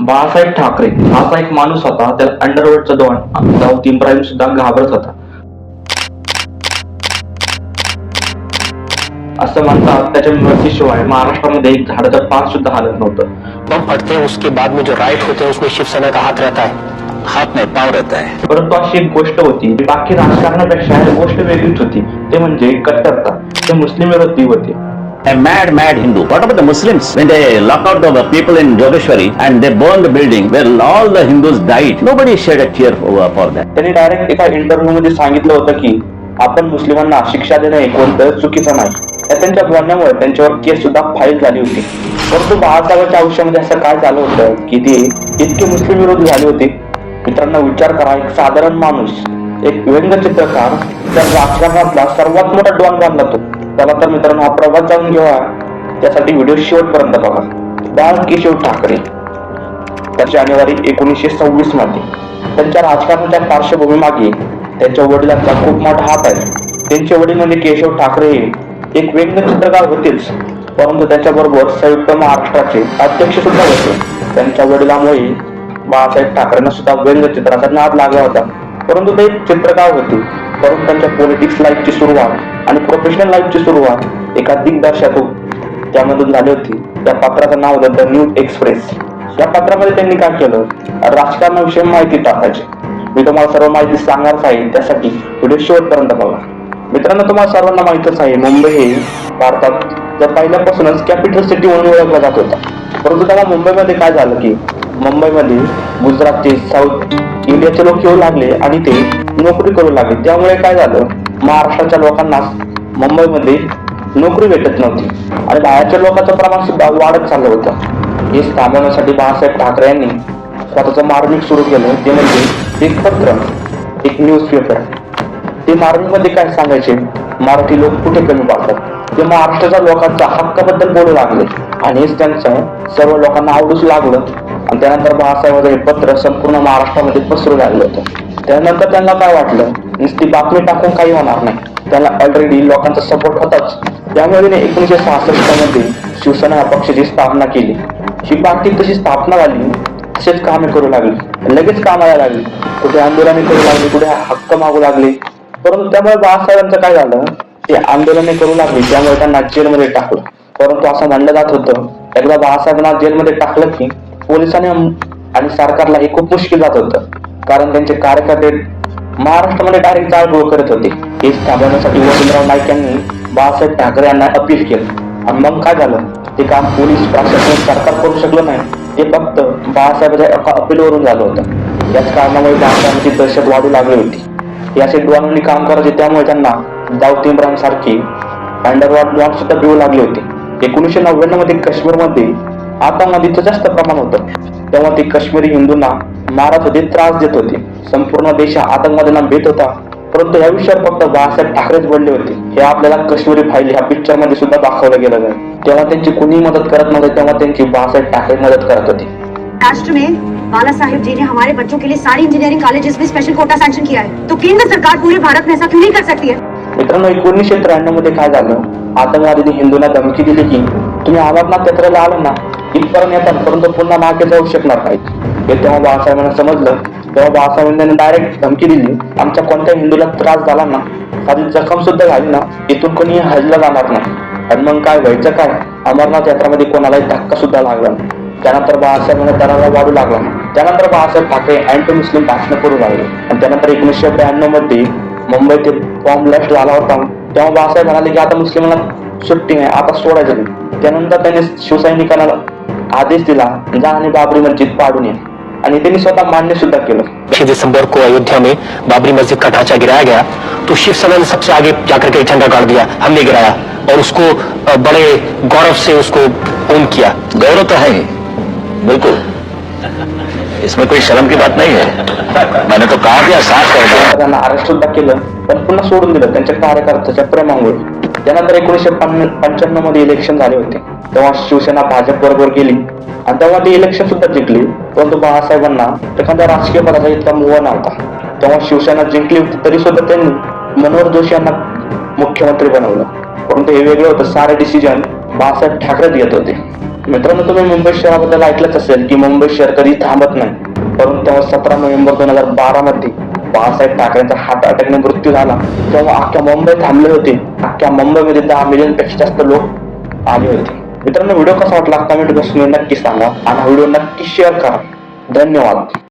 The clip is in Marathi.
बाळासाहेब ठाकरे असा एक माणूस होता त्याला अंडरवर्ल्डचा दोन जाऊ इब्राहिम सुद्धा घाबरत होता. असं म्हणतात त्याच्या मृत्यूशिवाय महाराष्ट्रामध्ये एक झाडाचं पान सुद्धा हालत नव्हतं. बम फटते उसके बाद में जो राइट होते हैं उसमें शिवसेना का हाथ रहता है. हाथ में पाँव रहता है. परंतु अशी एक गोष्ट होती बाकी राजकारणापेक्षा एक गोष्ट वेगळीच होती. ते म्हणजे कट्टरता. ते मुस्लिम विरोधी होते. A mad, mad Hindu. What about the Muslims? When they lock out the people in Yogeshwari and they burn the building where all the Hindus died, nobody shed a tear for, uh, for that. त्यांनी डायरेक्ट एका इंटरव्ह्यू मध्ये सांगितलं होतं की आपण मुस्लिमांना शिक्षा देणं हे कोणतं चुकीचं नाही या त्यांच्या बोलण्यामुळे त्यांच्यावर केस सुद्धा फाईल झाली होती परंतु बाळासाहेबांच्या आयुष्यामध्ये असं काय झालं होतं की ते इतके मुस्लिम विरोधी झाले होते मित्रांनो विचार करा एक साधारण माणूस एक व्यंगचित्रकार त्या राजकारणातला सर्वात मोठा डॉन बांधला तो त्याला तर मित्रांनो हा प्रवास जाऊन घेवा त्यासाठी व्हिडिओ शेवटपर्यंत बघा. बाळ केशव ठाकरे. तर जानेवारी एकोणीसशे सव्वीसमध्ये. त्यांच्या राजकारणाच्या पार्श्वभूमीमागे त्यांच्या वडिलांचा खूप मोठा हात आहे. त्यांचे वडील म्हणजे केशव ठाकरे हे एक व्यंगचित्रकार होतेच. परंतु त्याच्याबरोबर संयुक्त महाराष्ट्राचे अध्यक्ष सुद्धा होते. त्यांच्या वडिलांमुळे बाळासाहेब ठाकरेंना सुद्धा व्यंगचित्राचा नाद लागला होता. परंतु ते चित्रकार होते. परंतु त्यांच्या पॉलिटिक्स लाईफची सुरुवात आणि प्रोफेशनल लाईफची सुरुवात एका दिग्दर्शक त्यामधून झाली होती. त्या पात्राचं नाव होतं द न्यूज एक्सप्रेस या पत्रामध्ये त्यांनी काय केलं? राजकारणाविषयी माहिती टाकायची. मी तुम्हाला सर्व माहिती सांगणारच आहे त्यासाठी व्हिडिओ शेवटपर्यंत बघा. मित्रांनो तुम्हाला सर्वांना माहितच आहे मुंबई हे भारतात जर पहिल्यापासूनच कॅपिटल सिटी म्हणून ओळखला जात होता. परंतु त्याला मुंबईमध्ये काय झालं की मुंबईमध्ये गुजरातचे साऊथ इंडियाचे लोक येऊ लागले आणि ते नोकरी करू लागली. त्यामुळे काय झालं? महाराष्ट्राच्या लोकांना मुंबईमध्ये नोकरी भेटत नव्हती. आणि बाहेरच्या लोकांचं प्रमाण सुद्धा वाढत चाललं होतं. हे थांबवण्यासाठी बाळासाहेब ठाकरे यांनी स्वतःचं मार्मिक सुरू केलं. ते म्हणजे एक पत्र एक न्यूज पेपर ते मार्मिकमध्ये काय सांगायचे? मराठी लोक कुठे कमी पाडतात? ते महाराष्ट्राच्या लोकांच्या हक्काबद्दल बोलू लागले. आणि हेच त्यांचं सर्व लोकांना आवडूच लागलं. आणि त्यानंतर बाळासाहेबांचं हे पत्र संपूर्ण महाराष्ट्रामध्ये पसरू लागलं होतं. त्यानंतर त्यांना काय वाटलं? नुसती बातमी टाकून काही होणार नाही. त्यांना ऑलरेडी लोकांचा सपोर्ट होताच. त्यामुळे एकोणीशे एकोणीसशे सहासष्टमध्ये शिवसेना या पक्षाची स्थापना केली. ही पार्टी तशी स्थापना झाली तसेच कामे करू लागली. लगेच कामाला लागली. कुठे आंदोलने करू लागली कुठे हक्क मागू लागले. परंतु त्यामुळे बाळासाहेबांचं काय झालं? ते आंदोलने करू लागली त्यामुळे त्यांना जेलमध्ये टाकलं. परंतु असं म्हणलं जात होतं. एकदा बाळासाहेबांना जेलमध्ये टाकलं की पोलिसांनी आणि सरकारला हे खूप मुश्किल जात होतं. कारण त्यांचे कार्यकर्ते महाराष्ट्रामध्ये डायरेक्ट जाळपोळ करत होते. हे थांबवण्यासाठी वसंतराव नाईक यांनी बाळासाहेब ठाकरे यांना अपील केलं. आणि मग काय झालं? ते काम पोलीस प्रशासन सरकार करू शकलं नाही. ते फक्त बाळासाहेबांच्या एका अपीलवरून झालं होतं. याच कारणामुळे भारतामध्ये दहशत वाढू लागली होती. हे असे डॉननी काम करायचे त्यामुळे त्यांना दाऊद इम्रानसारखे अंडरवॉर्ड अंडरवर्ल्ड डॉन सुद्धा पिऊ लागले होते. एकोणीसशे नव्याण्णवमध्ये काश्मीरमध्ये आतंकवादीचं जास्त प्रमाण होतं. तेव्हा ते काश्मीरी हिंदूंना होते त्रास देत होते. संपूर्ण देश हा आतंकवाद्यांना भेट होता. परंतु या विषयावर फक्त बाळासाहेब ठाकरेच बोलले होते. हे आपल्याला काश्मीरी फाईल ह्या पिक्चरमध्ये सुद्धा दाखवलं गेलं नाही. तेव्हा त्यांची कुणी मदत करत नव्हते तेव्हा त्यांची बाळासाहेब ठाकरे मदत करत होते. राष्ट्र में बाला साहेब जी ने हमारे बच्चों के लिए सारी इंजीनियरिंग कॉलेजेस में स्पेशल कोटा सैंक्शन किया है. तो केंद्र सरकार पूरे भारत में ऐसा क्यों नहीं कर सकती है? मित्रांनो एकोणीसशे त्र्याण्णवमध्ये काय झालं? आतंकवादीने हिंदूंना धमकी दिली की तुम्ही अमरनाथ यात्रेला आलो ना. इथपर्यंत येतात परंतु पुन्हा मागे जाऊ शकणार नाही हे तेव्हा बाळासाहेबांना समजलं. तेव्हा बाळासाहेबांनी डायरेक्ट धमकी दिली. आमच्या कोणत्या हिंदूला त्रास झाला ना साधी जखम सुद्धा झाली ना इथून कोणी हजला जाणार नाही. आणि मग काय व्हायचं काय? अमरनाथ यात्रामध्ये कोणालाही धक्का सुद्धा लागला नाही. त्यानंतर बाळासाहेबांना तणाव वाढू लागला त्यानंतर बाळासाहेब ठाकरे अँटी मुस्लिम भाषण करू लागले. आणि त्यानंतर एकोणीसशे ब्याण्णवमध्ये मुंबईतील बॉम्ब ब्लास्ट झाला होता. तेव्हा बाळासाहेब म्हणाले की आता मुस्लिमांना सुट्टी नाही आता सोडायचं नाही. त्यानंतर त्यांनी शिवसैनिकांना आदेश दिला जा आणि बाबरी मस्जिद पाडून ये. आणि त्यांनी स्वतः मान्य सुद्धा केलं. छह दिसंबर को अयोध्या में बाबरी मस्जिद का ढांचा गिराया गया तो शिवसेना ने सबसे आगे जाकर के झंडा गाड़ दिया हमने गिराया और उसको बड़े गौरव से उसको ओन किया। गौरव तो है बिल्कुल। इसमें कोई शर्म की बात नहीं है। मैंने तो कहा कि साफ़ कर दिया त्यांना अरेस्ट सुद्धा केलं पण पुन्हा सोडून दिलं त्यांच्या कार्यकर्त्याच्या प्रेमामुळे त्यानंतर एकोणीसशे पंच्याण्णवमध्ये इलेक्शन झाले होते. तेव्हा शिवसेना भाजप बरोबर गेली. आणि तेव्हा ती इलेक्शन सुद्धा जिंकली. परंतु बाळासाहेबांना एखाद्या राजकीय पदाचा इतका मोह नव्हता. तेव्हा शिवसेना जिंकली होती तरी सुद्धा त्यांनी मनोहर जोशी यांना मुख्यमंत्री बनवलं. परंतु हे वेगळं होतं. सारे डिसिजन बाळासाहेब ठाकरेच घेत होते. मित्रांनो तुम्ही मुंबई शहराबद्दल ऐकलंच असेल की मुंबई शहर कधी थांबत नाही. परंतु तेव्हा सतरा नोव्हेंबर दोन हजार बारा मध्ये बाळासाहेब ठाकरेंचा हार्ट अटॅकने मृत्यू झाला. तेव्हा अख्ख्या मुंबई थांबले होते. अख्ख्या मुंबईमध्ये दहा मिलियनपेक्षा जास्त लोक आले होते. मित्रांनो व्हिडिओ कसा वाटला? कमेंट बॉक्समध्ये नक्की सांगा आणि हा व्हिडिओ नक्की शेअर करा. धन्यवाद.